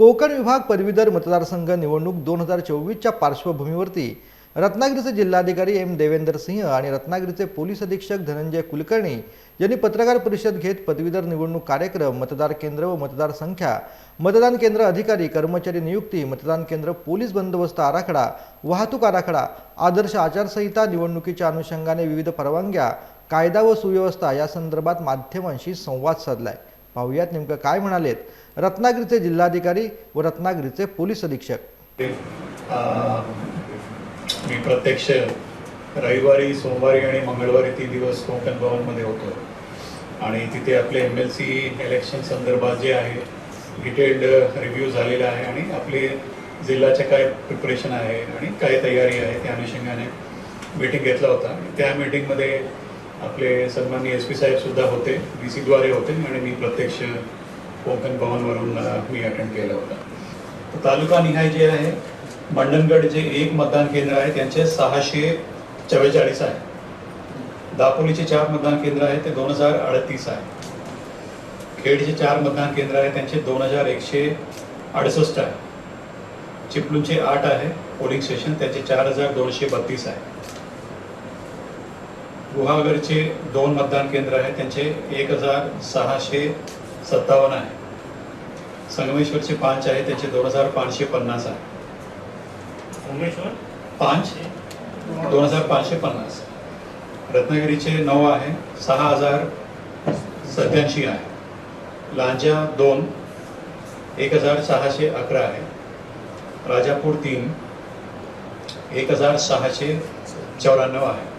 कोकण विभाग पदवीधर मतदारसंघ निवडणूक दोन हजार चोवीसच्या पार्श्वभूमीवरती रत्नागिरीचे जिल्हाधिकारी एम देवेंदर सिंह आणि रत्नागिरीचे पोलीस अधीक्षक धनंजय कुलकर्णी यांनी पत्रकार परिषद घेत पदवीधर निवडणूक कार्यक्रम मतदार केंद्र व मतदार संख्या मतदान केंद्र अधिकारी कर्मचारी नियुक्ती मतदान केंद्र पोलीस बंदोबस्त आराखडा वाहतूक आराखडा आदर्श आचारसंहिता निवडणुकीच्या अनुषंगाने विविध परवानग्या कायदा व सुव्यवस्था या संदर्भात माध्यमांशी संवाद साधलाय. पाहुयात नेमकं काय म्हणालेत रत्नागिरीचे जिल्हाधिकारी व रत्नागिरीचे पोलीस अधीक्षक. मी प्रत्यक्ष रविवारी सोमवारी आणि मंगळवारी तीन दिवस कोकण भवनमध्ये होतो. आणि तिथे आपले एम एल सी इलेक्शन संदर्भात जे आहे डिटेल्ड रिव्ह्यू झालेला आहे आणि आपले जिल्ह्याचे काय प्रिपरेशन आहे आणि काय तयारी आहे त्या अनुषंगाने मीटिंग घेतला होता. त्या मीटिंगमध्ये आपले सन्माननीय एस पी साहेबसुद्धा होते बी सीद्वारे होते आणि मी प्रत्यक्ष कोकण भवनवरून मी अटेंड केलं होतं. तर तालुका निहाय जे आहे मंडणगड जे एक मतदान केंद्र आहे त्यांचे सहाशे चव्वेचाळीस आहे. दापोलीचे चार मतदान केंद्र आहे ते दोन हजार अडतीस आहे. खेडचे चार मतदान केंद्र आहे त्यांचे दोन हजार एकशे अडुसष्ट आहे. चिपळूणचे आठ आहे पोलिंग स्टेशन त्याचे चार हजार दोनशे बत्तीस आहे. गुहागरचे दोन मतदान केंद्र आहे त्यांचे एक हजार सहाशे सत्तावन्न आहे. संगमेश्वरचे पाच आहे त्याचे दोन हजार पाचशे पन्नास आहे. पाच? दोन हजार पाचशे पन्नास. रत्नागिरीचे नऊ आहे सहा हजार सत्याऐंशी आहे. लांजा दोन एक हजार सहाशे अकरा आहे. राजापूर तीन एक हजार सहाशे चौऱ्याण्णव आहे.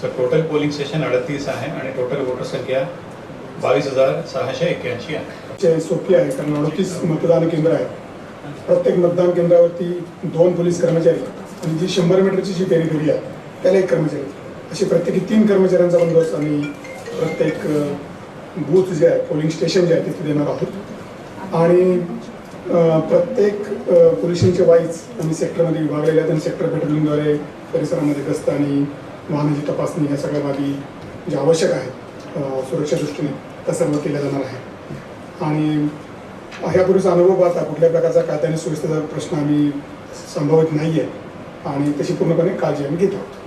सो टोटल पोलिंग स्टेशन अडतीस आहे आणि टोटल वोटर संख्या बावीस हजार सहाशे एक्क्याऐंशी आहे. सोपी आहे कारण अडतीस मतदान केंद्र आहे प्रत्येक मतदान केंद्रावरती दोन पोलीस कर्मचारी आणि जी शंभर मीटरची जी टेरिटोरी आहे त्याला एक कर्मचारी असे प्रत्येकी तीन कर्मचाऱ्यांचा बंदोबस्त आम्ही प्रत्येक बूथ जे आहे पोलिंग स्टेशन जे आहे तिथे देणार आहोत. आणि प्रत्येक अ, वाईज आम्ही सेक्टरमध्ये विभागलेले आहेत आणि सेक्टर पेट्रोलिंगद्वारे परिसरामध्ये गस्त आणि वाहनाची तपासणी या सगळ्या बाबी ज्या आवश्यक आहेत सुरक्षा दृष्टीने त्या सर्व केल्या जाणार आहे आणि ह्यापूर्वीचा अनुभव पाहता कुठल्या प्रकारचा कायद्याने आणि सुव्यवस्थेचा प्रश्न आम्ही संभवत नाही आहे आणि तशी पूर्णपणे काळजी आम्ही घेत आहोत.